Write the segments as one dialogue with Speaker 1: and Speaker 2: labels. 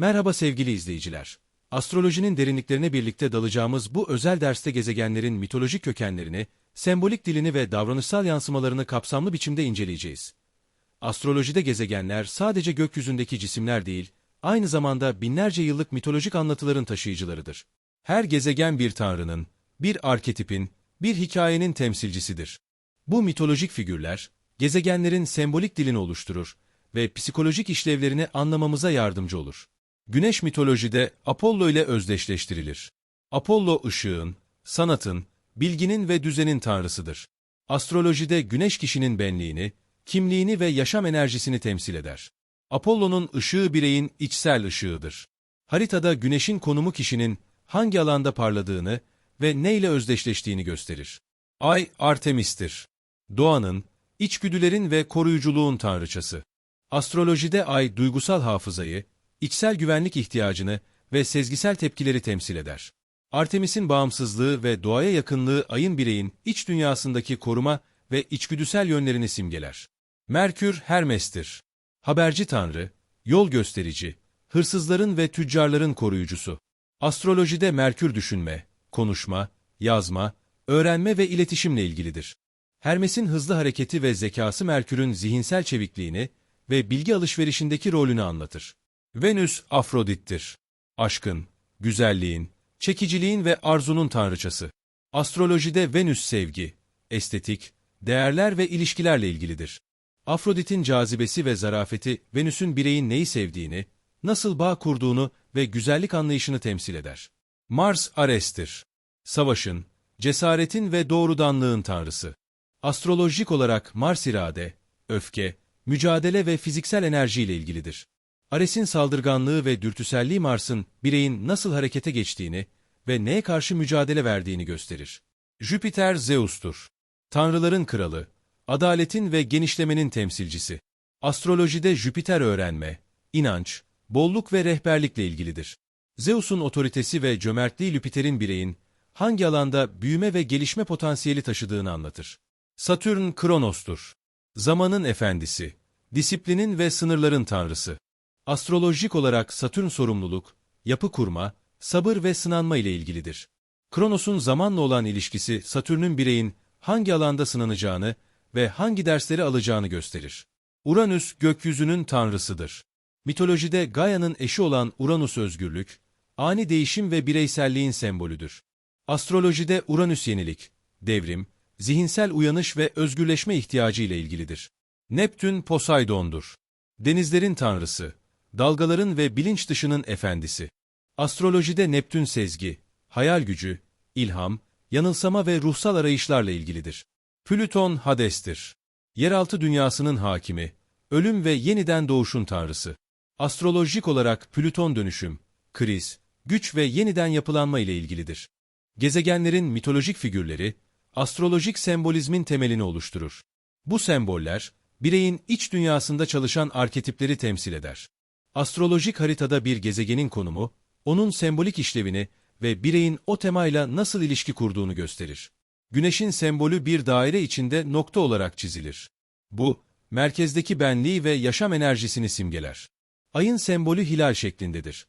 Speaker 1: Merhaba sevgili izleyiciler. Astrolojinin derinliklerine birlikte dalacağımız bu özel derste gezegenlerin mitolojik kökenlerini, sembolik dilini ve davranışsal yansımalarını kapsamlı biçimde inceleyeceğiz. Astrolojide gezegenler sadece gökyüzündeki cisimler değil, aynı zamanda binlerce yıllık mitolojik anlatıların taşıyıcılarıdır. Her gezegen bir tanrının, bir arketipin, bir hikayenin temsilcisidir. Bu mitolojik figürler, gezegenlerin sembolik dilini oluşturur ve psikolojik işlevlerini anlamamıza yardımcı olur. Güneş mitolojide Apollo ile özdeşleştirilir. Apollo ışığın, sanatın, bilginin ve düzenin tanrısıdır. Astrolojide güneş kişinin benliğini, kimliğini ve yaşam enerjisini temsil eder. Apollo'nun ışığı bireyin içsel ışığıdır. Haritada güneşin konumu kişinin hangi alanda parladığını ve neyle özdeşleştiğini gösterir. Ay Artemis'tir. Doğanın, içgüdülerin ve koruyuculuğun tanrıçası. Astrolojide ay duygusal hafızayı, içsel güvenlik ihtiyacını ve sezgisel tepkileri temsil eder. Artemis'in bağımsızlığı ve doğaya yakınlığı ayın bireyin iç dünyasındaki koruma ve içgüdüsel yönlerini simgeler. Merkür Hermes'tir. Haberci tanrı, yol gösterici, hırsızların ve tüccarların koruyucusu. Astrolojide Merkür düşünme, konuşma, yazma, öğrenme ve iletişimle ilgilidir. Hermes'in hızlı hareketi ve zekası Merkür'ün zihinsel çevikliğini ve bilgi alışverişindeki rolünü anlatır. Venüs Afrodit'tir. Aşkın, güzelliğin, çekiciliğin ve arzunun tanrıçası. Astrolojide Venüs sevgi, estetik, değerler ve ilişkilerle ilgilidir. Afrodit'in cazibesi ve zarafeti Venüs'ün bireyin neyi sevdiğini, nasıl bağ kurduğunu ve güzellik anlayışını temsil eder. Mars Ares'tir. Savaşın, cesaretin ve doğrudanlığın tanrısı. Astrolojik olarak Mars irade, öfke, mücadele ve fiziksel enerjiyle ilgilidir. Ares'in saldırganlığı ve dürtüselliği Mars'ın bireyin nasıl harekete geçtiğini ve neye karşı mücadele verdiğini gösterir. Jüpiter Zeus'tur. Tanrıların kralı, adaletin ve genişlemenin temsilcisi. Astrolojide Jüpiter öğrenme, inanç, bolluk ve rehberlikle ilgilidir. Zeus'un otoritesi ve cömertliği Jüpiter'in bireyin hangi alanda büyüme ve gelişme potansiyeli taşıdığını anlatır. Satürn Kronos'tur. Zamanın efendisi, disiplinin ve sınırların tanrısı. Astrolojik olarak Satürn sorumluluk, yapı kurma, sabır ve sınanma ile ilgilidir. Kronos'un zamanla olan ilişkisi Satürn'ün bireyin hangi alanda sınanacağını ve hangi dersleri alacağını gösterir. Uranüs gökyüzünün tanrısıdır. Mitolojide Gaia'nın eşi olan Uranüs özgürlük, ani değişim ve bireyselliğin sembolüdür. Astrolojide Uranüs yenilik, devrim, zihinsel uyanış ve özgürleşme ihtiyacı ile ilgilidir. Neptün Poseidon'dur. Denizlerin tanrısı, dalgaların ve bilinç dışının efendisi. Astrolojide Neptün sezgi, hayal gücü, ilham, yanılsama ve ruhsal arayışlarla ilgilidir. Plüton Hades'tir. Yeraltı dünyasının hakimi, ölüm ve yeniden doğuşun tanrısı. Astrolojik olarak Plüton dönüşüm, kriz, güç ve yeniden yapılanma ile ilgilidir. Gezegenlerin mitolojik figürleri, astrolojik sembolizmin temelini oluşturur. Bu semboller, bireyin iç dünyasında çalışan arketipleri temsil eder. Astrolojik haritada bir gezegenin konumu, onun sembolik işlevini ve bireyin o temayla nasıl ilişki kurduğunu gösterir. Güneşin sembolü bir daire içinde nokta olarak çizilir. Bu, merkezdeki benliği ve yaşam enerjisini simgeler. Ayın sembolü hilal şeklindedir.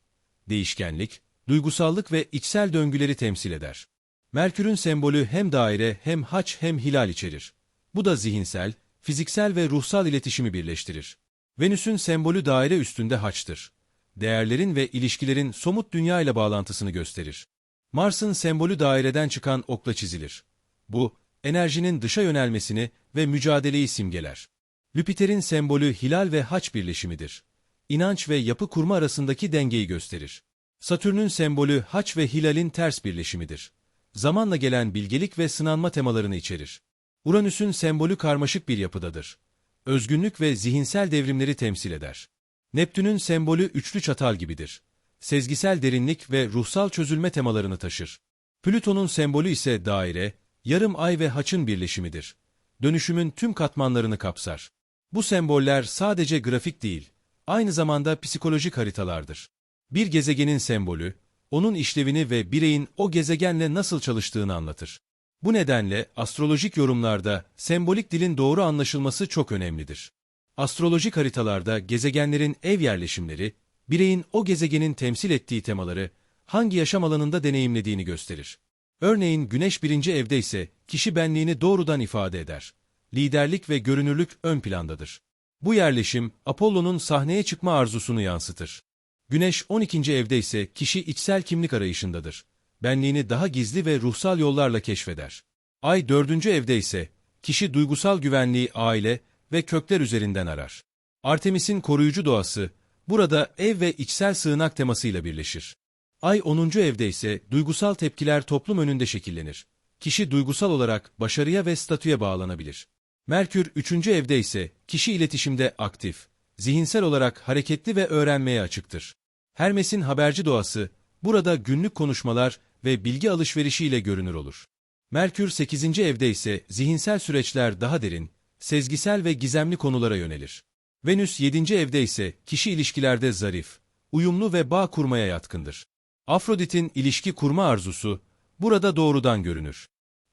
Speaker 1: Değişkenlik, duygusallık ve içsel döngüleri temsil eder. Merkür'ün sembolü hem daire hem haç hem hilal içerir. Bu da zihinsel, fiziksel ve ruhsal iletişimi birleştirir. Venüs'ün sembolü daire üstünde haçtır. Değerlerin ve ilişkilerin somut dünya ile bağlantısını gösterir. Mars'ın sembolü daireden çıkan okla çizilir. Bu, enerjinin dışa yönelmesini ve mücadeleyi simgeler. Jüpiter'in sembolü hilal ve haç birleşimidir. İnanç ve yapı kurma arasındaki dengeyi gösterir. Satürn'ün sembolü haç ve hilalin ters birleşimidir. Zamanla gelen bilgelik ve sınanma temalarını içerir. Uranüs'ün sembolü karmaşık bir yapıdadır. Özgünlük ve zihinsel devrimleri temsil eder. Neptün'ün sembolü üçlü çatal gibidir. Sezgisel derinlik ve ruhsal çözülme temalarını taşır. Plüton'un sembolü ise daire, yarım ay ve haçın birleşimidir. Dönüşümün tüm katmanlarını kapsar. Bu semboller sadece grafik değil, aynı zamanda psikolojik haritalardır. Bir gezegenin sembolü, onun işlevini ve bireyin o gezegenle nasıl çalıştığını anlatır. Bu nedenle astrolojik yorumlarda sembolik dilin doğru anlaşılması çok önemlidir. Astrolojik haritalarda gezegenlerin ev yerleşimleri, bireyin o gezegenin temsil ettiği temaları hangi yaşam alanında deneyimlediğini gösterir. Örneğin güneş birinci evde ise kişi benliğini doğrudan ifade eder. Liderlik ve görünürlük ön plandadır. Bu yerleşim Apollo'nun sahneye çıkma arzusunu yansıtır. Güneş 12. evde ise kişi içsel kimlik arayışındadır. Benliğini daha gizli ve ruhsal yollarla keşfeder. Ay 4. evde ise kişi duygusal güvenliği aile ve kökler üzerinden arar. Artemis'in koruyucu doğası burada ev ve içsel sığınak temasıyla birleşir. Ay 10. evde ise duygusal tepkiler toplum önünde şekillenir. Kişi duygusal olarak başarıya ve statüye bağlanabilir. Merkür 3. evde ise kişi iletişimde aktif, zihinsel olarak hareketli ve öğrenmeye açıktır. Hermes'in haberci doğası burada günlük konuşmalar ve bilgi alışverişiyle görünür olur. Merkür 8. evde ise zihinsel süreçler daha derin, sezgisel ve gizemli konulara yönelir. Venüs 7. evde ise kişi ilişkilerde zarif, uyumlu ve bağ kurmaya yatkındır. Afrodit'in ilişki kurma arzusu burada doğrudan görünür.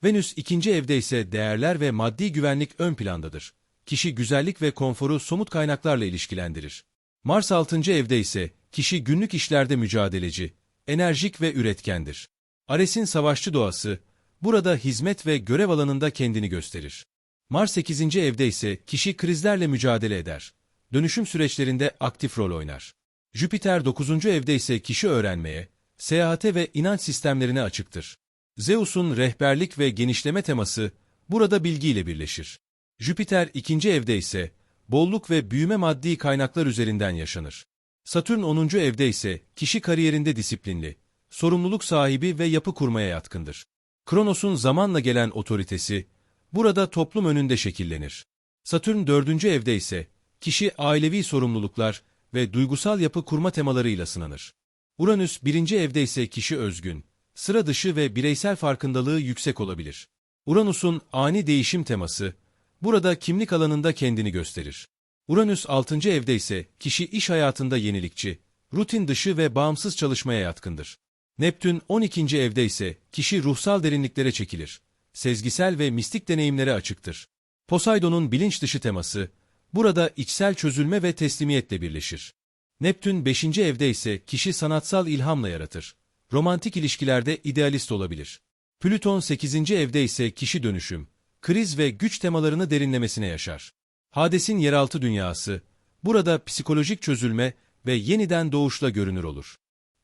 Speaker 1: Venüs 2. evde ise değerler ve maddi güvenlik ön plandadır. Kişi güzellik ve konforu somut kaynaklarla ilişkilendirir. Mars 6. evde ise kişi günlük işlerde mücadeleci, enerjik ve üretkendir. Ares'in savaşçı doğası, burada hizmet ve görev alanında kendini gösterir. Mars 8. evde ise kişi krizlerle mücadele eder. Dönüşüm süreçlerinde aktif rol oynar. Jüpiter 9. evde ise kişi öğrenmeye, seyahate ve inanç sistemlerine açıktır. Zeus'un rehberlik ve genişleme teması burada bilgiyle birleşir. Jüpiter 2. evde ise bolluk ve büyüme maddi kaynaklar üzerinden yaşanır. Satürn 10. evde ise kişi kariyerinde disiplinli, sorumluluk sahibi ve yapı kurmaya yatkındır. Kronos'un zamanla gelen otoritesi, burada toplum önünde şekillenir. Satürn 4. evde ise, kişi ailevi sorumluluklar ve duygusal yapı kurma temalarıyla sınanır. Uranüs 1. evde ise kişi özgün, sıra dışı ve bireysel farkındalığı yüksek olabilir. Uranüs'un ani değişim teması, burada kimlik alanında kendini gösterir. Uranüs 6. evde ise kişi iş hayatında yenilikçi, rutin dışı ve bağımsız çalışmaya yatkındır. Neptün 12. evde ise kişi ruhsal derinliklere çekilir. Sezgisel ve mistik deneyimlere açıktır. Poseidon'un bilinç dışı teması, burada içsel çözülme ve teslimiyetle birleşir. Neptün 5. evde ise kişi sanatsal ilhamla yaratır. Romantik ilişkilerde idealist olabilir. Plüton 8. evde ise kişi dönüşüm, kriz ve güç temalarını derinlemesine yaşar. Hades'in yeraltı dünyası, burada psikolojik çözülme ve yeniden doğuşla görünür olur.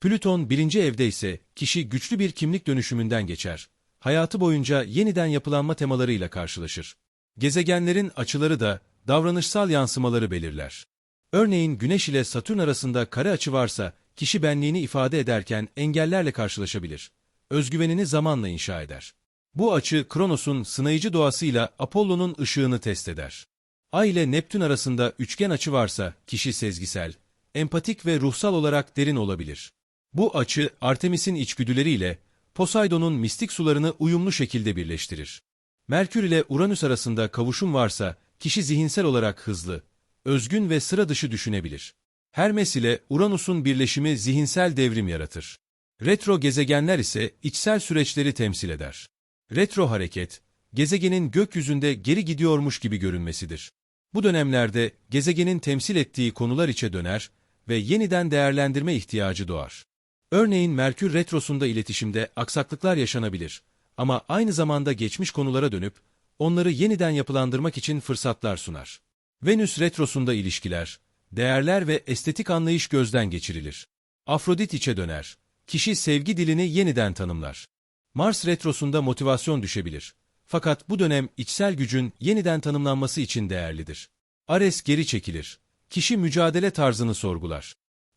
Speaker 1: Plüton birinci evde ise kişi güçlü bir kimlik dönüşümünden geçer. Hayatı boyunca yeniden yapılanma temalarıyla karşılaşır. Gezegenlerin açıları da davranışsal yansımaları belirler. Örneğin Güneş ile Satürn arasında kare açı varsa kişi benliğini ifade ederken engellerle karşılaşabilir. Özgüvenini zamanla inşa eder. Bu açı Kronos'un sınayıcı doğasıyla Apollo'nun ışığını test eder. Ay ile Neptün arasında üçgen açı varsa kişi sezgisel, empatik ve ruhsal olarak derin olabilir. Bu açı Artemis'in içgüdüleriyle Poseidon'un mistik sularını uyumlu şekilde birleştirir. Merkür ile Uranüs arasında kavuşum varsa kişi zihinsel olarak hızlı, özgün ve sıra dışı düşünebilir. Hermes ile Uranüs'ün birleşimi zihinsel devrim yaratır. Retro gezegenler ise içsel süreçleri temsil eder. Retro hareket, gezegenin gökyüzünde geri gidiyormuş gibi görünmesidir. Bu dönemlerde gezegenin temsil ettiği konular içe döner ve yeniden değerlendirme ihtiyacı doğar. Örneğin Merkür Retrosu'nda iletişimde aksaklıklar yaşanabilir ama aynı zamanda geçmiş konulara dönüp onları yeniden yapılandırmak için fırsatlar sunar. Venüs Retrosu'nda ilişkiler, değerler ve estetik anlayış gözden geçirilir. Afrodit içe döner. Kişi sevgi dilini yeniden tanımlar. Mars Retrosu'nda motivasyon düşebilir. Fakat bu dönem içsel gücün yeniden tanımlanması için değerlidir. Ares geri çekilir. Kişi mücadele tarzını sorgular.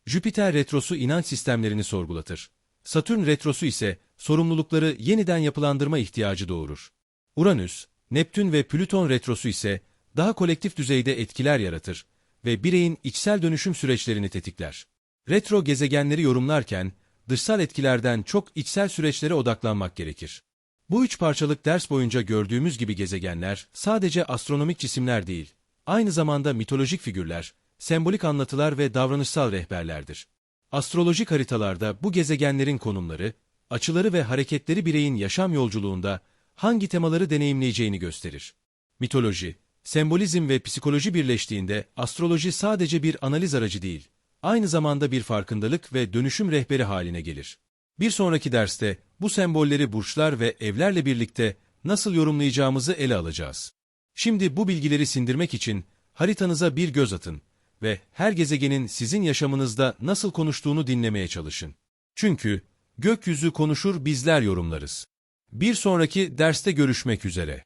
Speaker 1: Jüpiter retrosu inanç sistemlerini sorgulatır. Satürn retrosu ise sorumlulukları yeniden yapılandırma ihtiyacı doğurur. Uranüs, Neptün ve Plüton retrosu ise daha kolektif düzeyde etkiler yaratır ve bireyin içsel dönüşüm süreçlerini tetikler. Retro gezegenleri yorumlarken dışsal etkilerden çok içsel süreçlere odaklanmak gerekir. Bu üç parçalık ders boyunca gördüğümüz gibi gezegenler sadece astronomik cisimler değil, aynı zamanda mitolojik figürler, sembolik anlatılar ve davranışsal rehberlerdir. Astrolojik haritalarda bu gezegenlerin konumları, açıları ve hareketleri bireyin yaşam yolculuğunda hangi temaları deneyimleyeceğini gösterir. Mitoloji, sembolizm ve psikoloji birleştiğinde astroloji sadece bir analiz aracı değil, aynı zamanda bir farkındalık ve dönüşüm rehberi haline gelir. Bir sonraki derste bu sembolleri burçlar ve evlerle birlikte nasıl yorumlayacağımızı ele alacağız. Şimdi bu bilgileri sindirmek için haritanıza bir göz atın ve her gezegenin sizin yaşamınızda nasıl konuştuğunu dinlemeye çalışın. Çünkü gökyüzü konuşur bizler yorumlarız. Bir sonraki derste görüşmek üzere.